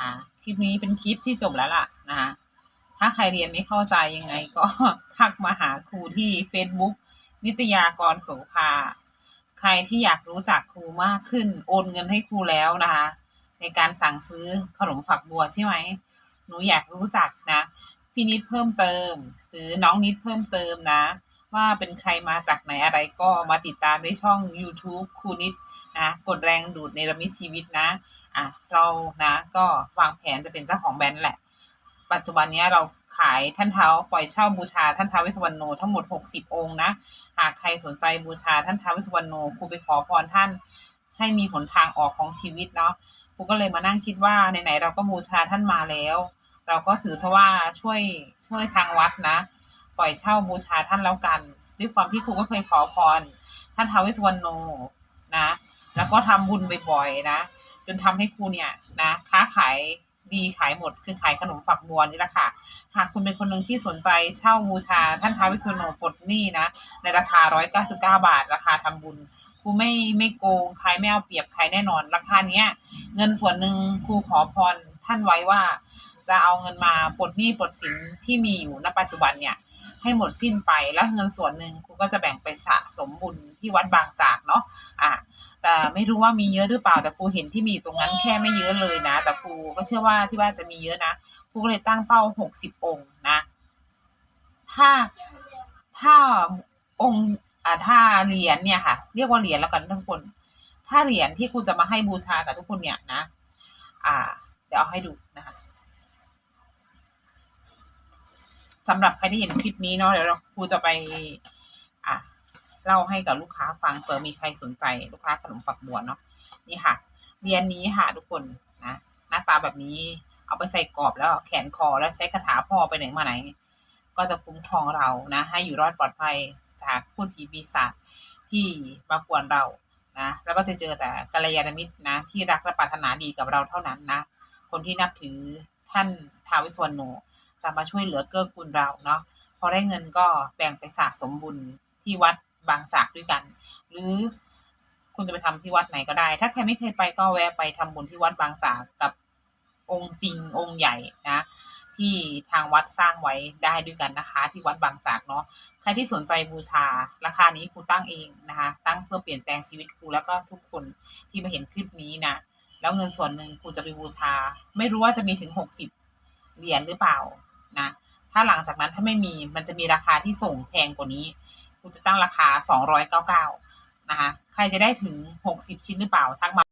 นะคะคลิปนี้เป็นคลิปที่จบแล้วล่ะนะคะถ้าใครเรียนไม่เข้าใจยังไงก็ทักมาหาครูที่ Facebook นิตยากรโสภาใครที่อยากรู้จักครูมากขึ้น โอนเงินให้ครูแล้วนะคะ ในการสั่งซื้อขนมฝักบัวใช่ไหมหนูอยากรู้จักนะพี่นิดเพิ่มเติม หรือน้องนิดเพิ่มเติมนะ ว่าเป็นใครมาจากไหนอะไรก็มาติดตามในช่อง YouTube ครูนิดนะกดแรงดูดในระมิชีวิตนะอะเรานะก็วางแผนจะเป็นเจ้าของแบรนด์แหละ ปัจจุบันนี้เราขายท่านเท้าปล่อยเช่าบูชาท่านเท้าวเวสวรรณโนทั้งหมด 60 องค์นะ หากใครสนใจบูชาท่านเท้าวเวสสวรรณโนครูไปขอพรท่านให้มีหนทางออกของชีวิตเนาะครูก็เลยมานั่งคิดว่าไหนๆเราก็บูชาท่านมาแล้ว เราก็ถือซะว่าช่วยช่วยทางวัดนะ ปล่อยเช่าบูชาท่านแล้วกัน ด้วยความที่ครูก็เคยขอพร ท่านท้าวเวสสวรรณโนนะ แล้วก็ทำบุญบ่อยๆนะ จนทำให้ครูเนี่ยนะค้าขายดีขายหมดคือขายขนมฝักบัวนี่แหละค่ะ หากคุณเป็นคนหนึ่งที่สนใจเช่าบูชาท่านท้าววิษณุปลดหนี้นะ ในราคา 199 บาท ราคาทำบุญครูไม่ไม่โกงใครไม่เอาเปรียบใครแน่นอน ราคาเนี้ย เงินส่วนหนึ่งครูขอพรท่านไว้ว่า จะเอาเงินมาปลดหนี้ปลดสินที่มีอยู่ณปัจจุบันเนี่ย ให้หมดสิ้นไปแล้วเงินส่วนหนึ่งครูก็จะแบ่งไปสะสมบุญที่วัดบางจากเนาะอะแต่ไม่รู้ว่ามีเยอะหรือเปล่าแต่ครูเห็นที่มีตรงนั้นแค่ไม่เยอะเลยนะ แต่ครูก็เชื่อว่าที่บ้านจะมีเยอะนะครูก็เลยตั้งเป้าหกสิบองค์นะ ถ้าถ้าองค์อ่าถ้าเหรียญเนี่ยค่ะ เรียกว่าเหรียญแล้วกันทุกคน ถ้าเหรียญที่ครูจะมาให้บูชากับทุกคนเนี่ยนะ อ่า เดี๋ยวเอาให้ดู สำหรับใครที่เห็นคลิปนี้เนาะเดี๋ยวเราครูจะไปอะเล่าให้กับลูกค้าฟังเผื่อมีใครสนใจลูกค้าขนมฝักบัวเนาะนี่ค่ะ เรียนนี้ค่ะทุกคนนะหน้าตาแบบนี้เอาไปใส่กรอบแล้วแขนคอแล้วใช้คาถาพ่อไปไหนมาไหน ก็จะคุ้มครองเรานะ ให้อยู่รอดปลอดภัยจากพูดผีปีศาจที่มากวนเรานะ แล้วก็จะเจอแต่กัลยาณมิตรนะ ที่รักและปรารถนาดีกับเราเท่านั้นนะ คนที่นับถือท่านท้าววิสวรรณโน จะมาช่วยเหลือเกื้อกูลเราเนาะพอได้เงินก็แบ่งไปสะสมบุญที่วัดบางจากด้วยกัน หรือคุณจะไปทำที่วัดไหนก็ได้ ถ้าใครไม่เคยไปก็แวะไปทำบุญที่วัดบางจากกับองค์จริงองค์ใหญ่นะ ที่ทางวัดสร้างไว้ได้ด้วยกันนะคะ ที่วัดบางจากเนาะใครที่สนใจบูชา ราคานี้ครูตั้งเองนะคะ ตั้งเพื่อเปลี่ยนแปลงชีวิตครูแล้วก็ทุกคนที่มาเห็นคลิปนี้นะแล้วเงินส่วนหนึ่งครูจะไปบูชา ไม่รู้ว่าจะมีถึงหกสิบเหรียญหรือเปล่า นะ ถ้าหลังจากนั้นถ้าไม่มีมันจะมีราคาที่ส่งแพงกว่านี้ คุณจะตั้งราคาสองร้อยเก้าเก้านะคะ ใครจะได้ถึงหกสิบชิ้นหรือเปล่าทักมา